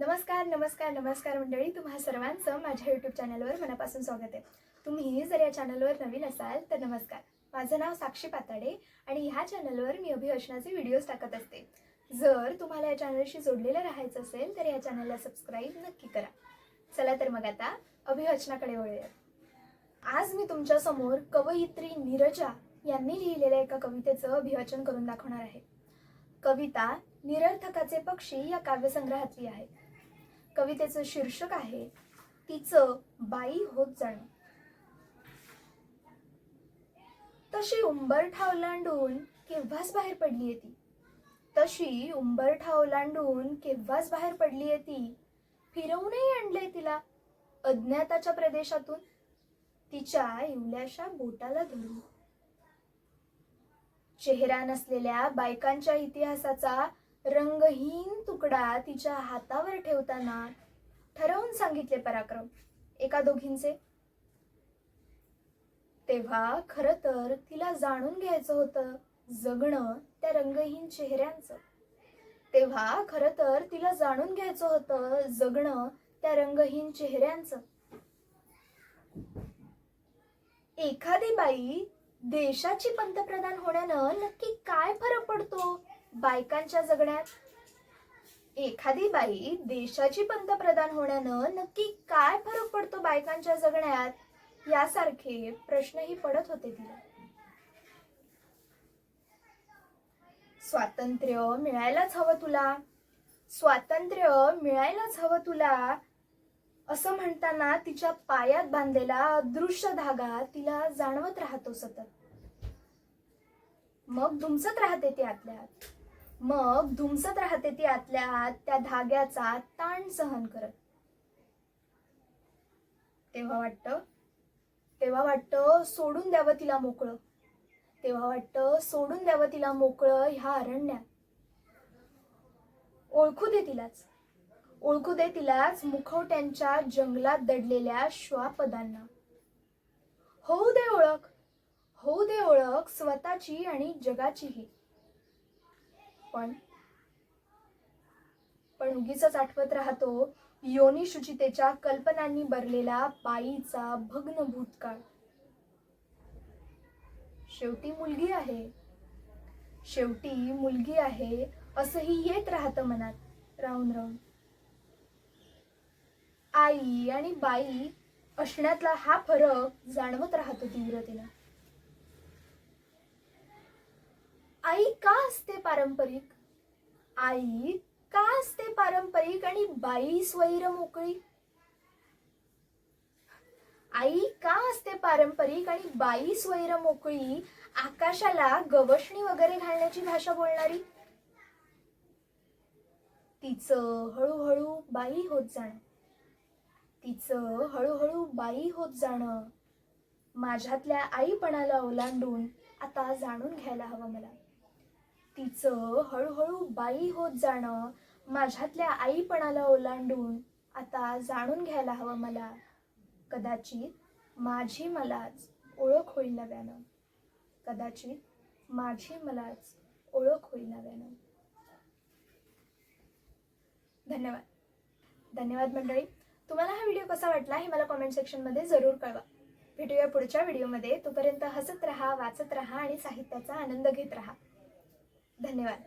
नमस्कार नमस्कार नमस्कार मंडळी. तुम्हा सर्वांचं माझ्या यूट्यूब चॅनलवर मनापासून स्वागत आहे. तुम्ही जर या चॅनलवर नवीन असाल तर नमस्कार. माझं नाव साक्षी पाताडे आणि ह्या चॅनलवर मी अभिभाषणाचे व्हिडिओज टाकत असते. जर तुम्हाला या चॅनलशी जोडलेलं राहायचं असेल तर या चॅनलला सबस्क्राईब नक्की करा. चला तर मग आता अभिवाचनाकडे वळूया आज मी तुमच्यासमोर कवयित्री नीरजा यांनी लिहिलेल्या एका कवितेचं अभिवाचन करून दाखवणार आहे. कविता निरर्थकाचे पक्षी या काव्यसंग्रहातली आहे. कवितेचं शीर्षक आहे तिचं बाई होत जाणं. तशी उंबरठा ओलांडून केव्हाच बाहेर पडली ती? तशी उंबरठा ओलांडून केव्हाच बाहेर पडली ती? फिरवूनही आणले तिला अज्ञाताच्या प्रदेशातून तिच्या इवल्याशा बोटाला धरून. चेहरा नसलेल्या बायकांच्या इतिहासाचा रंगहीन तुकडा तिच्या हातावर ठेवताना ठरवून सांगितले पराक्रम. एका दोघींचे. तेव्हा खर तर तिला जाणून घ्यायचं होतं जगणं त्या रंगहीन चेहऱ्यांचं. तेव्हा खर तर तिला जाणून घ्यायचं होतं जगणं त्या रंगहीन चेहऱ्यांचं. एखादी बाई देशाची पंतप्रधान होण्यानं नक्की काय फरक पडतो? बायकांच्या जगण्यात एखादी बाई देशाची पंतप्रधान होण्यानं नक्की काय फरक पडतो बायकांच्या जगण्यात? यासारखे प्रश्नही पडत होते तिला. स्वातंत्र्य मिळायलाच हवं तुला. स्वातंत्र्य मिळायलाच हवं तुला. असं म्हणताना तिच्या पायात बांधलेला अदृश्य धागा तिला जाणवत राहतो सतत. मग धुमसत राहते ते आतल्या आत. मग धुमसत राहते ती आतल्यात त्या धाग्याचा ताण सहन करत. तेव्हा वाटतं तेव्हा वाटतं सोडून द्यावं तिला मोकळं. तेव्हा वाटतं सोडून द्यावं तिला मोकळं ह्या अरण्यात. ओळखू दे तिलाच. ओळखू दे तिलाच मुखवट्यांच्या जंगलात दडलेल्या श्वापदांना. होऊ दे ओळख होऊ दे ओळख स्वतःची आणि जगाचीही. पण. पण उगीच आठवत राहतो योनी शुचितेच्या कल्पनांनी भरलेला बाईचा भग्न भूतकाळ. शेवटी मुलगी आहे. शेवटी मुलगी आहे असंही येत राहतं मनात राहून राहून आई आणि बाई असण्यातला हा फरक जाणवत राहतो तीव्रतेनं. आई का असते पारंपरिक? आई का असते पारंपरिक आणि बाई स्वैर मोकळी? आई का असते पारंपरिक आणि बाई स्वैर मोकळी आकाशाला गवसणी वगैरे घालण्याची भाषा बोलणारी? तिचं हळूहळू बाई होत जाणं. तिचं हळूहळू बाई होत जाणं. माझ्यातल्या आईपणाला ओलांडून आता जाणून घ्यायला हवं मला. तिचं हळूहळू बाई होत जाणं माझ्यातल्या आईपणाला ओलांडून आता जाणून घ्यायला हवं मला. कदाचित माझी मलाच ओळख होईल नव्यानं. कदाचित माझी मलाच ओळख होईल नव्यानं. धन्यवाद. धन्यवाद मंडळी. तुम्हाला हा व्हिडिओ कसा वाटला हे मला कॉमेंट सेक्शनमध्ये जरूर कळवा. भेटूया पुढच्या व्हिडिओमध्ये. तोपर्यंत हसत राहा वाचत राहा आणि साहित्याचा आनंद घेत राहा. धन्यवाद.